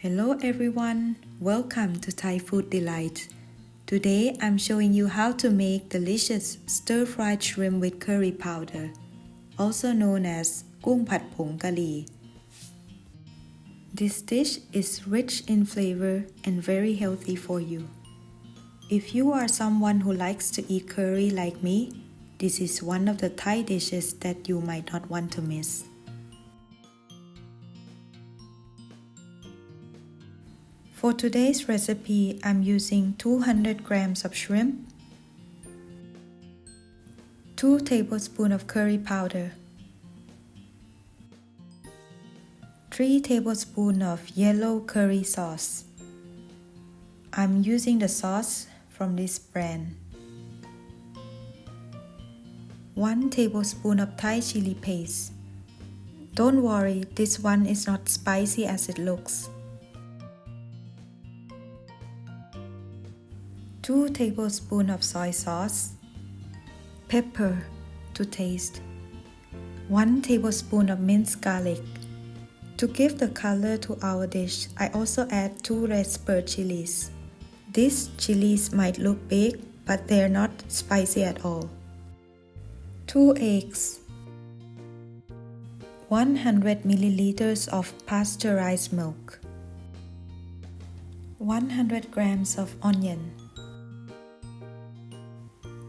Hello everyone, welcome to Thai Food Delight. Today I'm showing you how to make delicious stir-fried shrimp with curry powder, also known as gung Pat pong kari. This dish is rich in flavor and very healthy for you. If you are someone who likes to eat curry like me, this is one of the Thai dishes that you might not want to miss. For today's recipe, I'm using 200 grams of shrimp, 2 tablespoons of curry powder, 3 tablespoons of yellow curry sauce. I'm using the sauce from this brand. 1 tablespoon of Thai chili paste. Don't worry, this one is not spicy as it looks. 2 tablespoons of soy sauce, pepper to taste, 1 tablespoon of minced garlic. To give the color to our dish, I also add 2 red spur chilies. These chilies might look big, but they're not spicy at all. 2 eggs, 100 milliliters of pasteurized milk, 100 grams of onion.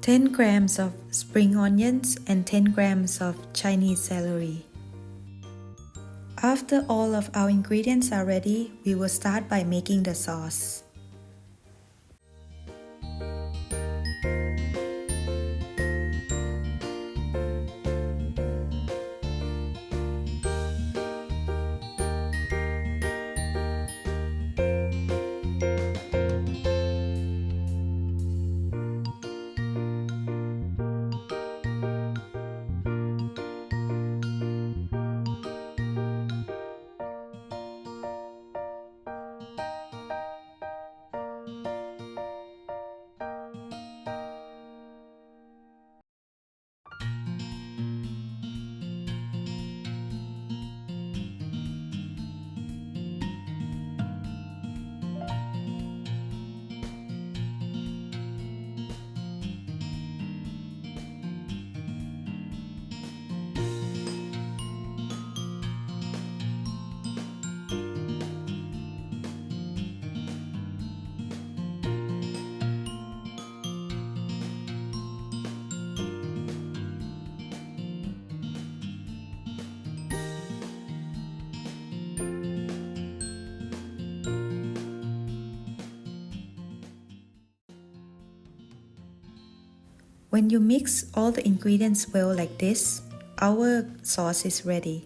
10 grams of spring onions and 10 grams of Chinese celery. After all of our ingredients are ready, we will start by making the sauce. When you mix all the ingredients well like this, our sauce is ready.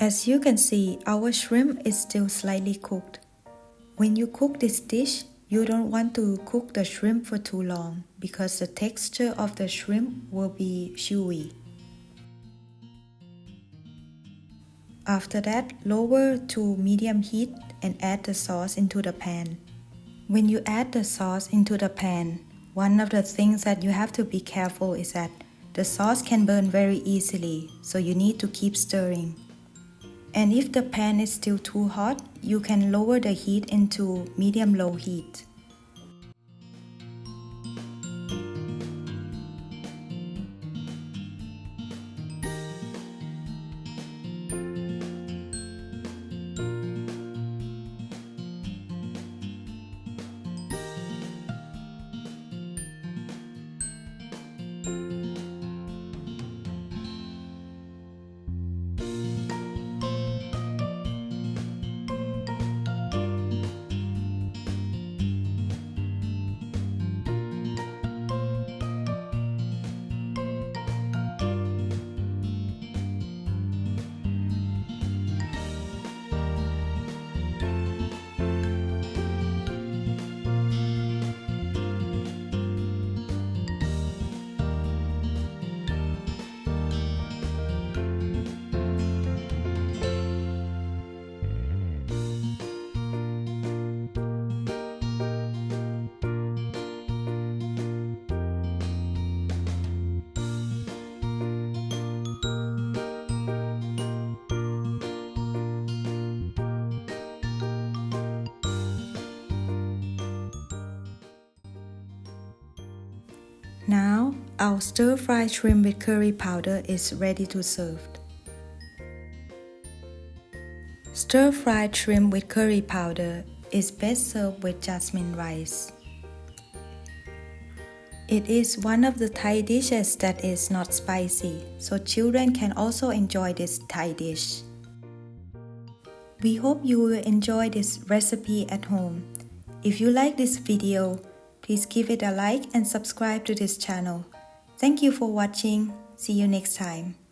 As you can see, our shrimp is still slightly cooked. When you cook this dish, you don't want to cook the shrimp for too long because the texture of the shrimp will be chewy. After that, lower to medium heat and add the sauce into the pan. When you add the sauce into the pan, one of the things that you have to be careful is that The sauce can burn very easily, so you need to keep stirring. And if the pan is still too hot, you can lower the heat into medium low heat. Our stir fried shrimp with curry powder is ready to serve. Stir fried shrimp with curry powder is best served with jasmine rice. It is one of the Thai dishes that is not spicy, so children can also enjoy this Thai dish. We hope you will enjoy this recipe at home. If you like this video, please give it a like and subscribe to this channel. Thank you for watching. See you next time.